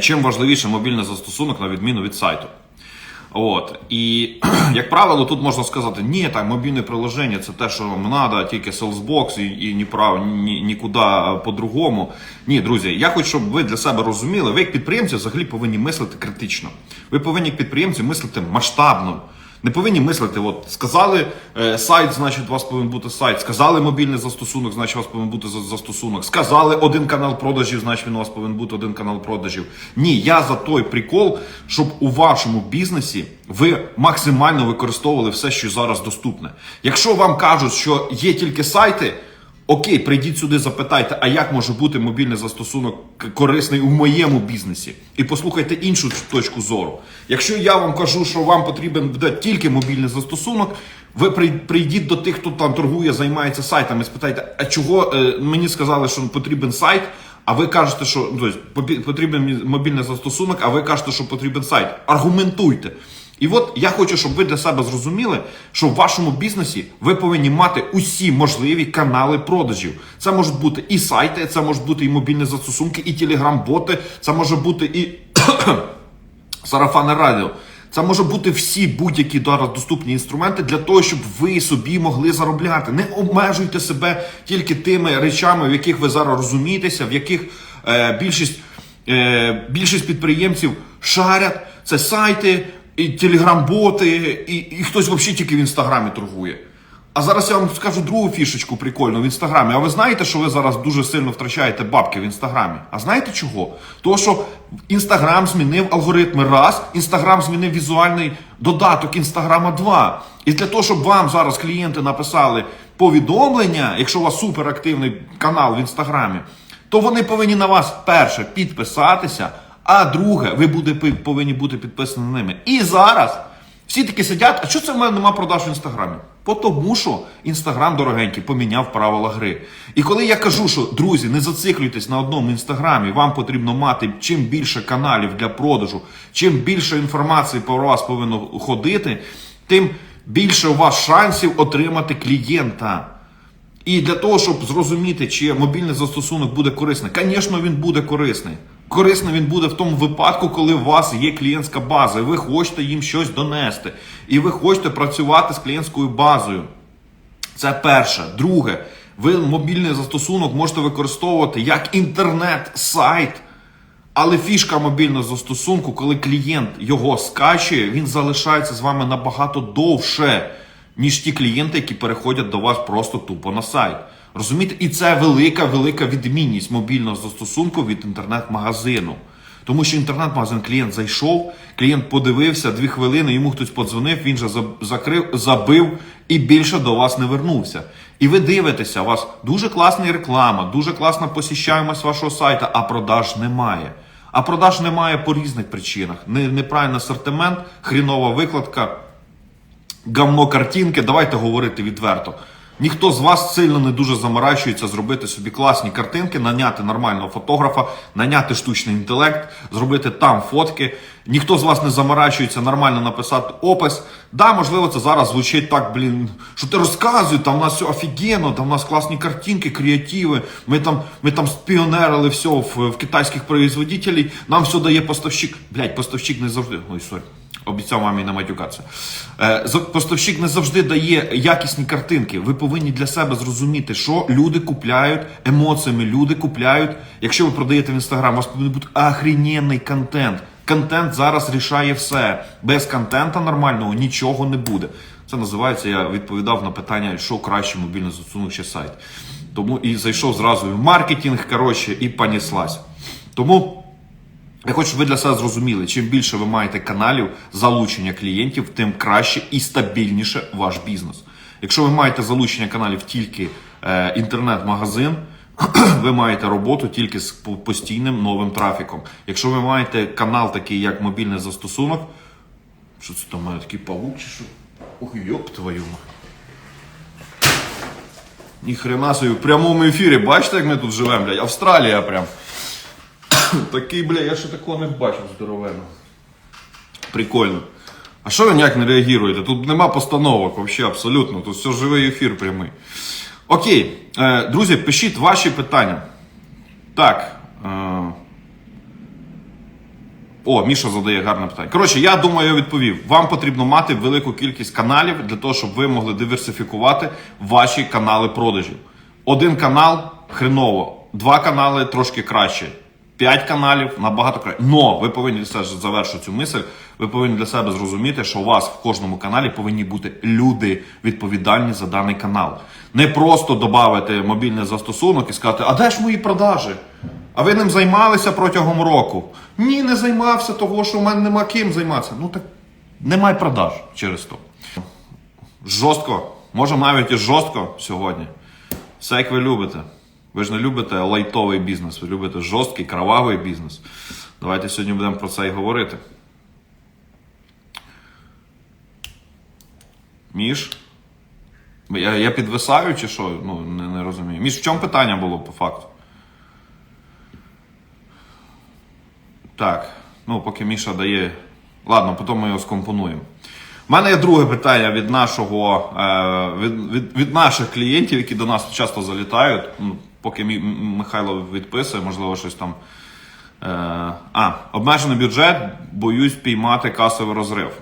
чим важливіше мобільний застосунок на відміну від сайту. От і як правило, тут можна сказати, ні, так мобільне приложення це те, що вам треба, тільки Salesbox і, і ні прав, ні, нікуди по-другому. Ні, друзі, я хочу, щоб ви для себе розуміли, ви як підприємці взагалі повинні мислити критично. Ви повинні як підприємці мислити масштабно. Не повинні мислити, от сказали е, сайт, значить, у вас повинен бути сайт. Сказали мобільний застосунок, значить, у вас повинен бути за- застосунок. Сказали один канал продажів, значить він у вас повинен бути один канал продажів. Ні, я за той прикол, щоб у вашому бізнесі ви максимально використовували все, що зараз доступне. Якщо вам кажуть, що є тільки сайти. Окей, прийдіть сюди, запитайте, а як може бути мобільний застосунок корисний у моєму бізнесі? І послухайте іншу точку зору. Якщо я вам кажу, що вам потрібен буде тільки мобільний застосунок, ви прийдіть до тих, хто там торгує, займається сайтами, спитайте, а чого е, мені сказали, що потрібен сайт? А ви кажете, що тобто, потрібен мобільний застосунок, а ви кажете, що потрібен сайт. Аргументуйте. І от я хочу, щоб ви для себе зрозуміли, що в вашому бізнесі ви повинні мати усі можливі канали продажів. Це можуть бути і сайти, це можуть бути і мобільні застосунки, і телеграм-боти, це може бути і сарафанне радіо. Це може бути всі будь-які зараз доступні інструменти для того, щоб ви собі могли заробляти. Не обмежуйте себе тільки тими речами, в яких ви зараз розумієтеся, в яких е, більшість, е, більшість підприємців шарять. Це сайти, і телеграм-боти, і, і хтось взагалі тільки в інстаграмі торгує. А зараз я вам скажу другу фішечку прикольну в інстаграмі. А ви знаєте, що ви зараз дуже сильно втрачаєте бабки в інстаграмі? А знаєте чого? Тому що інстаграм змінив алгоритми раз, інстаграм змінив візуальний додаток інстаграма 2. І для того, щоб вам зараз клієнти написали повідомлення, якщо у вас суперактивний канал в інстаграмі, то вони повинні на вас перше підписатися, а друге, ви буде, повинні бути підписані ними. І зараз всі таки сидять, а що це в мене нема продаж в інстаграмі? По Тому що інстаграм дорогенький поміняв правила гри. І коли я кажу, що друзі, не зациклюйтесь на одному інстаграмі, вам потрібно мати чим більше каналів для продажу, чим більше інформації про вас повинно ходити, тим більше у вас шансів отримати клієнта. І для того, щоб зрозуміти, чи мобільний застосунок буде корисний, звісно, він буде корисний. Корисний він буде в тому випадку, коли у вас є клієнтська база, і ви хочете їм щось донести, і ви хочете працювати з клієнтською базою. Це перше. Друге, ви мобільний застосунок можете використовувати як інтернет-сайт. Але фішка мобільного застосунку, коли клієнт його скачує, він залишається з вами набагато довше, ніж ті клієнти, які переходять до вас просто тупо на сайт. Розумієте? І це велика, велика відмінність мобільного застосунку від інтернет-магазину. Тому що інтернет-магазин клієнт зайшов, клієнт подивився дві хвилини, йому хтось подзвонив, він же закрив, забив і більше до вас не вернувся. І ви дивитеся, у вас дуже класна реклама, дуже класна посіщаємость вашого сайту, а продаж немає. А продаж немає по різних причинах. Неправильний асортимент, хрінова викладка, гамно картинки, давайте говорити відверто. Ніхто з вас сильно не дуже заморачується зробити собі класні картинки, наняти нормального фотографа, наняти штучний інтелект, зробити там фотки. Ніхто з вас не заморачується нормально написати опис. Да, можливо, це зараз звучить так, блін, що ти розказуй, там у нас все офігенно, там у нас класні картинки, креативи. Ми там, ми там спіонерили все в, в китайських производителей, нам все дає поставщик. Блять, поставщик не завжди. Ой, сорі. Обіцяв мамі не матюкатися. Е, Поставщик не завжди дає якісні картинки. Ви повинні для себе зрозуміти, що люди купляють емоціями. Люди купляють. Якщо ви продаєте в інстаграм, у вас повинен бути охрененний контент. Контент зараз рішає все. Без контента нормального нічого не буде. Це називається. Я відповідав на питання, що краще мобільний застосунок чи сайт. Тому і зайшов зразу в маркетинг, коротше, і поніслась. Тому. Я хочу, щоб ви для себе зрозуміли, чим більше ви маєте каналів залучення клієнтів, тим краще і стабільніше ваш бізнес. Якщо ви маєте залучення каналів тільки е, інтернет-магазин, ви маєте роботу тільки з постійним новим трафіком. Якщо ви маєте канал такий, як мобільний застосунок, що це там мене такий павук чи що? Ох, йоп твою. Ніхрена собі, в прямому ефірі, бачите, як ми тут живемо, блядь? Австралія прям. Такий, бля, я ще такого не бачив здоровенно. Прикольно. А що ви ніяк не реагуєте? Тут нема постановок взагалі, абсолютно. Тут все живий ефір прямий. Окей, е, друзі, пишіть ваші питання. Так. Е, О, Міша задає гарне питання. Коротше, я думаю, я відповів. Вам потрібно мати велику кількість каналів для того, щоб ви могли диверсифікувати ваші канали продажів. Один канал хреново, два канали трошки краще. П'ять каналів набагато краще. Но ви повинні для себе завершу цю мисль. Ви повинні для себе зрозуміти, що у вас в кожному каналі повинні бути люди відповідальні за даний канал. Не просто додати мобільний застосунок і сказати, а де ж мої продажі? А ви ним займалися протягом року? Ні, не займався, того що в мене нема ким займатися. Ну так немає продаж через то. Жорстко, може навіть і жорстко сьогодні. Все як ви любите. Ви ж не любите лайтовий бізнес, ви любите жорсткий, кровавий бізнес. Давайте сьогодні будемо про це і говорити. Міш? Я, я підвисаю чи що? Ну, не, не розумію. Міш, в чому питання було по факту? Так, ну поки Міша дає. Ладно, потім ми його скомпонуємо. У мене є друге питання від нашого е, від, від, від наших клієнтів, які до нас часто залітають. Поки Михайло відписує, можливо, щось там. Е, а, обмежений бюджет, боюсь піймати касовий розрив.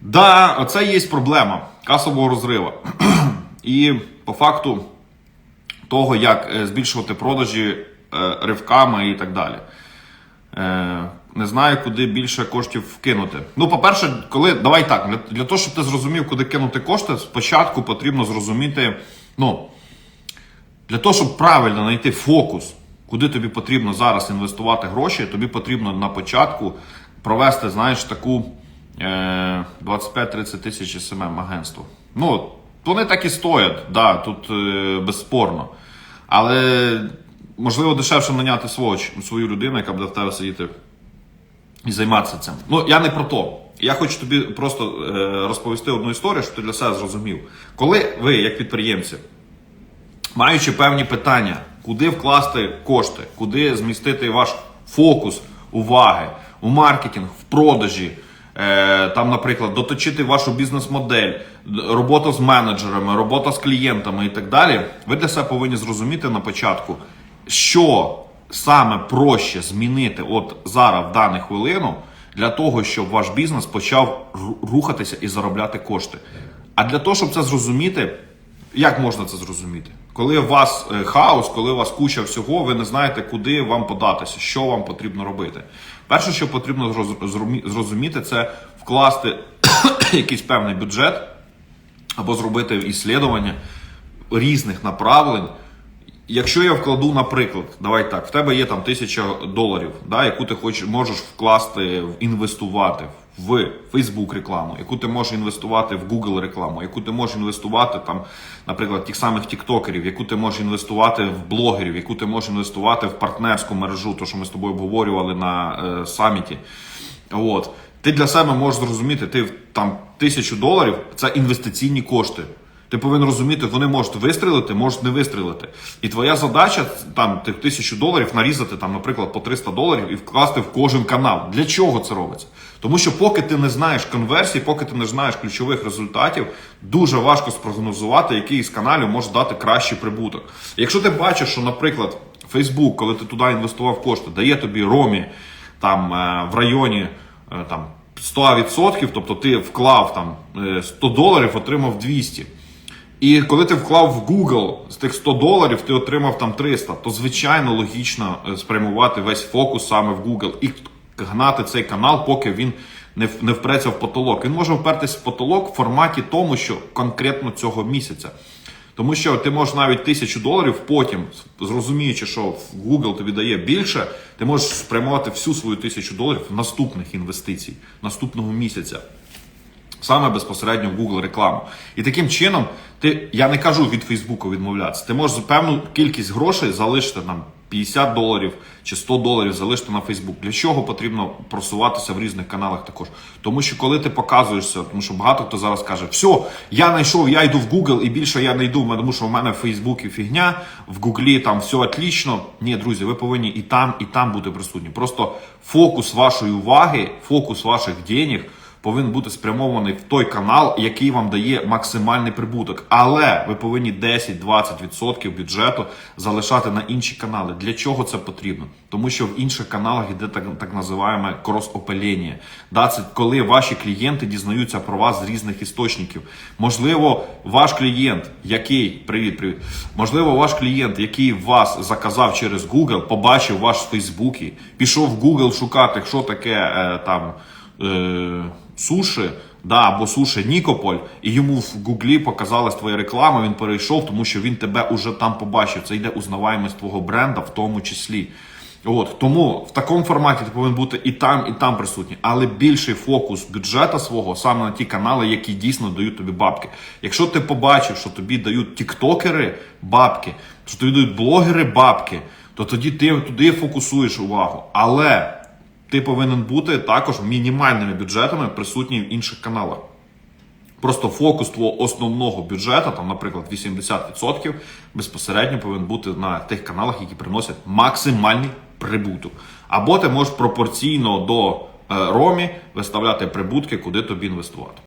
Да, це є проблема касового розриву. І по факту того, як е, збільшувати продажі е, ривками і так далі. Не знаю, куди більше коштів вкинути. Ну, по-перше, коли давай так, для того, щоб ти зрозумів, куди кинути кошти, спочатку потрібно зрозуміти, ну, для того, щоб правильно знайти фокус, куди тобі потрібно зараз інвестувати гроші, тобі потрібно на початку провести, знаєш, таку е, 25-30 тисяч СММ агентство. Ну, вони так і стоять, да, тут е, безспорно. Але можливо дешевше наняти свого, свою людину, яка буде в тебе сидіти і займатися цим. Ну, я не про то. Я хочу тобі просто е, розповісти одну історію, щоб ти для себе зрозумів. Коли ви, як підприємці, маючи певні питання, куди вкласти кошти, куди змістити ваш фокус уваги у маркетинг, в продажі, е, там, наприклад, доточити вашу бізнес-модель, робота з менеджерами, робота з клієнтами і так далі, ви для себе повинні зрозуміти на початку, що саме проще змінити от зараз в дану хвилину для того, щоб ваш бізнес почав рухатися і заробляти кошти. А для того, щоб це зрозуміти, як можна це зрозуміти? Коли у вас е, хаос, коли у вас куча всього, ви не знаєте, куди вам податися, що вам потрібно робити. Перше, що потрібно зроз- зрозуміти, це вкласти якийсь певний бюджет або зробити іслідування різних направлень. Якщо я вкладу, наприклад, давай так, в тебе є там тисяча доларів, да, яку ти хочеш, можеш вкласти, в- інвестувати в Facebook рекламу, яку ти можеш інвестувати в Google рекламу, яку ти можеш інвестувати там, наприклад, тих самих тіктокерів, яку ти можеш інвестувати в блогерів, яку ти можеш інвестувати в партнерську мережу, то що ми з тобою обговорювали на е, саміті. От. Ти для себе можеш зрозуміти, ти там тисячу доларів це інвестиційні кошти. Ти повинен розуміти, вони можуть вистрілити, можуть не вистрілити. І твоя задача там тих тисячу доларів нарізати, там, наприклад, по 300 доларів і вкласти в кожен канал. Для чого це робиться? Тому що поки ти не знаєш конверсії, поки ти не знаєш ключових результатів, дуже важко спрогнозувати, який із каналів може дати кращий прибуток. Якщо ти бачиш, що, наприклад, Facebook, коли ти туди інвестував кошти, дає тобі ромі там е, в районі е, там 100%, тобто ти вклав там е, 100 доларів, отримав 200. І коли ти вклав в Google з тих 100 доларів, ти отримав там 300, то звичайно логічно е, спрямувати весь фокус саме в Google і гнати цей канал, поки він не, не впреться в потолок. Він може впертись в потолок в форматі тому, що конкретно цього місяця. Тому що ти можеш навіть тисячу доларів потім, зрозуміючи, що в Google тобі дає більше, ти можеш спрямувати всю свою тисячу доларів в наступних інвестицій, наступного місяця. Саме безпосередньо в Google рекламу. І таким чином, ти, я не кажу від Фейсбуку відмовлятися. Ти можеш певну кількість грошей залишити нам 50 доларів чи 100 доларів залишити на Фейсбук. Для чого потрібно просуватися в різних каналах також? Тому що коли ти показуєшся, тому що багато хто зараз каже, все, я знайшов, я йду в Google і більше я не йду, тому що в мене в Фейсбуці фігня, в Гуглі там все отлично. Ні, друзі, ви повинні і там, і там бути присутні. Просто фокус вашої уваги, фокус ваших денег повинен бути спрямований в той канал, який вам дає максимальний прибуток. Але ви повинні 10-20% бюджету залишати на інші канали. Для чого це потрібно? Тому що в інших каналах йде так, так називаємо крос-опелення. Да, це коли ваші клієнти дізнаються про вас з різних істочників. Можливо, ваш клієнт, який привіт, привіт. Можливо, ваш клієнт, який вас заказав через Google, побачив ваш в Фейсбуці, пішов в Google шукати, що таке е, там е, суші, да, або суші Нікополь, і йому в Гуглі показалась твоя реклама. Він перейшов, тому що він тебе уже там побачив. Це йде узнаваємість твого бренда, в тому числі. От тому в такому форматі ти повинен бути і там, і там присутній, але більший фокус бюджету свого саме на ті канали, які дійсно дають тобі бабки. Якщо ти побачив, що тобі дають тіктокери бабки, що тобі дають блогери бабки, то тоді ти туди фокусуєш увагу. Але ти повинен бути також мінімальними бюджетами присутній в інших каналах. Просто фокус твого основного бюджету, там, наприклад, 80% безпосередньо повинен бути на тих каналах, які приносять максимальний прибуток. Або ти можеш пропорційно до е, ромі виставляти прибутки, куди тобі інвестувати.